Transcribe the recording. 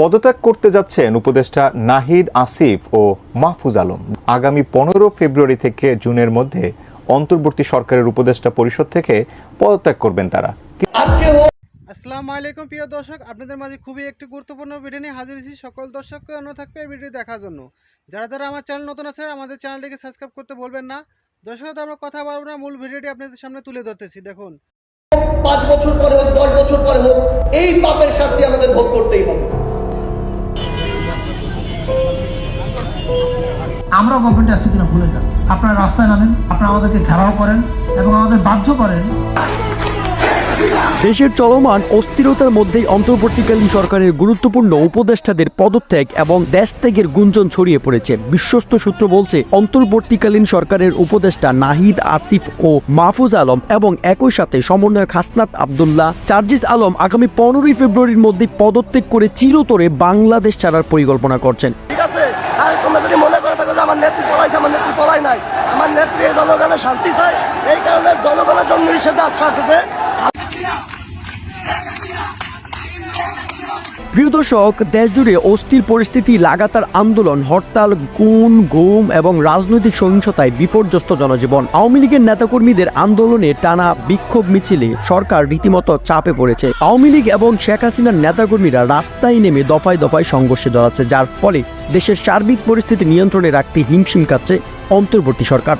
পদত্যাগ করতে যাচ্ছেন উপদেষ্টা নাহিদ আসিফ ও মাহফুজ আলম। আগামী পনেরো ফেব্রুয়ারি থেকে জুনের মধ্যে অন্তর্বর্তী সরকারের উপদেষ্টা পরিষদ থেকে পদত্যাগ করবেন তারা। আসসালামু আলাইকুম প্রিয় দর্শক আপনাদের মাঝে খুবই একটি গুরুত্বপূর্ণ ভিডিও নিয়ে হাজির হয়েছি। সকল দর্শককে অনুরোধ থাকবে এই ভিডিও দেখার জন্য। যারা যারা আমার চ্যানেল নতুন আছে আমাদের চ্যানেলটিকে সাবস্ক্রাইব করতে বলবেন না। দর্শক আমরা কথা বলব না মূল ভিডিওটি আপনাদের সামনে তুলে ধরতেছি। দেখুন। পাঁচ বছর পরে হোক দশ বছর পরে হোক এই পাপের শাস্তি আমাদের ভোগ আমরা গভর্নমেন্টে আছি কিনা ভুলে যান। আপনারা রাস্তায় নামেন, আপনারা আমাদেরকে ঘেরাও করেন এবং আমাদের বাধ্য করেন। দেশের চলমান অস্থিরতার মধ্যেই অন্তর্বর্তীকালীন সরকারের গুরুত্বপূর্ণ উপদেষ্টাদের পদত্যাগ এবং দেশ ত্যাগের গুঞ্জন ছড়িয়ে পড়েছে। বিশ্বস্ত সূত্র বলছে, অন্তর্বর্তীকালীন সরকারের উপদেষ্টা নাহিদ আসিফ ও মাহফুজ আলম এবং একই সাথে সমন্বয়ক হাসনাত আবদুল্লাহ, সার্জিস আলম আগামী পনেরোই ফেব্রুয়ারির মধ্যে পদত্যাগ করে চিরতরে বাংলাদেশ ছাড়ার পরিকল্পনা করছেন। যে আমার নেত্রী পলাইছে, আমার নেত্রী পলাই নাই। আমার নেত্রী জনগণের শান্তি চাই এই কারণে জনগণের জন্য আশ্বাস আছে প্রিয় দর্শক, দেশজুড়ে অস্থির পরিস্থিতি, লাগাতার আন্দোলন, হরতাল গুণ গুম এবং রাজনৈতিক সহিংসতায় বিপর্যস্ত জনজীবন। আওয়ামী লীগের নেতাকর্মীদের আন্দোলনে টানা বিক্ষোভ মিছিলে সরকার রীতিমতো চাপে পড়েছে। আওয়ামী লীগ এবং শেখ হাসিনার নেতাকর্মীরা রাস্তায় নেমে দফায় দফায় সংঘর্ষে জড়াচ্ছে, যার ফলে দেশের সার্বিক পরিস্থিতি নিয়ন্ত্রণে রাখতে হিমশিম খাচ্ছে অন্তর্বর্তী সরকার।